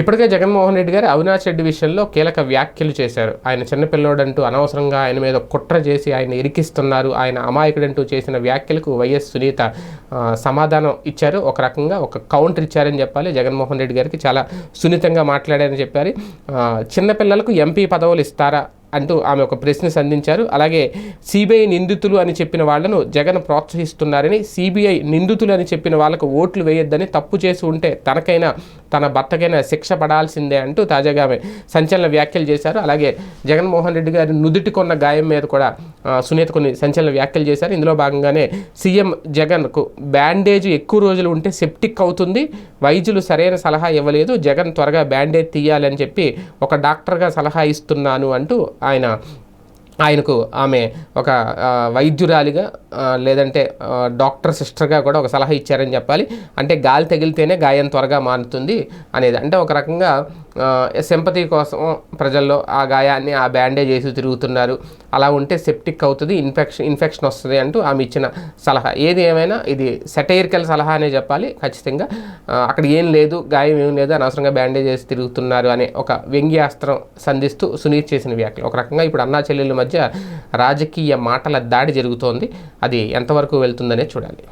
ఇప్పటికే జగన్మోహన్ రెడ్డి గారు అవినాష్ రెడ్డి విషయంలో కీలక వ్యాఖ్యలు చేశారు. ఆయన చిన్నపిల్లోడంటూ అనవసరంగా ఆయన మీద కుట్ర చేసి ఆయన ఇరికిస్తున్నారు. ఆయన అమాయకుడంటూ చేసిన వ్యాఖ్యలకు వైఎస్ సునీత సమాధానం ఇచ్చారు. ఒక రకంగా ఒక కౌంటర్ ఇచ్చారని చెప్పాలి. జగన్మోహన్ రెడ్డి గారికి చాలా సున్నితంగా మాట్లాడారని చెప్పారు. చిన్నపిల్లలకు ఎంపీ పదవులు ఇస్తారా? అంటూ ఆమె ఒక ప్రశ్న సంధించారు. అలాగే సిబిఐ నిందితులు అని చెప్పిన వాళ్ళను జగన్ ప్రోత్సహిస్తున్నారని సిబిఐ నిందితులు అని చెప్పిన వాళ్ళకు ఓట్లు వేయొద్దని తప్పు చేసి ఉంటే తనకైనా తన భర్తకైనా శిక్ష పడాల్సిందే అంటూ తాజాగా ఆమె సంచలన వ్యాఖ్యలు చేశారు. అలాగే జగన్మోహన్ రెడ్డి గారి నుదుటి కొన్న గాయం మీద కూడా సునీత కొన్ని సంచలన వ్యాఖ్యలు చేశారు. ఇందులో భాగంగానే సీఎం జగన్కు బ్యాండేజ్ ఎక్కువ రోజులు ఉంటే సెప్టిక్ అవుతుంది. వైద్యులు సరైన సలహా ఇవ్వలేదు. జగన్ త్వరగా బ్యాండేజ్ తీయాలని చెప్పి ఒక డాక్టర్గా సలహా ఇస్తున్నాను అంటూ ఆయన ఆయనకు ఆమె ఒక వైద్యురాలిగా లేదంటే డాక్టర్ సిస్టర్గా కూడా ఒక సలహా ఇచ్చారని చెప్పాలి. అంటే గాలి తగిలితేనే గాయం త్వరగా మారుతుంది అనేది. అంటే ఒక రకంగా సెంపతి కోసం ప్రజల్లో ఆ గాయాన్ని ఆ బ్యాండేజ్ వేసి తిరుగుతున్నారు. అలా ఉంటే సెప్టిక్ అవుతుంది ఇన్ఫెక్షన్ ఇన్ఫెక్షన్ వస్తుంది అంటూ ఆమె ఇచ్చిన సలహా. ఏది ఏమైనా ఇది సెటైరికల్ సలహా అనే చెప్పాలి ఖచ్చితంగా. అక్కడ ఏం లేదు గాయం ఏం లేదు అనవసరంగా బ్యాండేజ్ వేసి తిరుగుతున్నారు అనే ఒక వ్యంగ్యాస్త్రం సంధిస్తూ సునీత్ చేసిన వ్యాఖ్యలు. ఒక రకంగా ఇప్పుడు అన్నా చెల్లెళ్ళ మధ్య రాజకీయ మాటల దాడి జరుగుతోంది. అది ఎంతవరకు వెళ్తుందనే చూడాలి.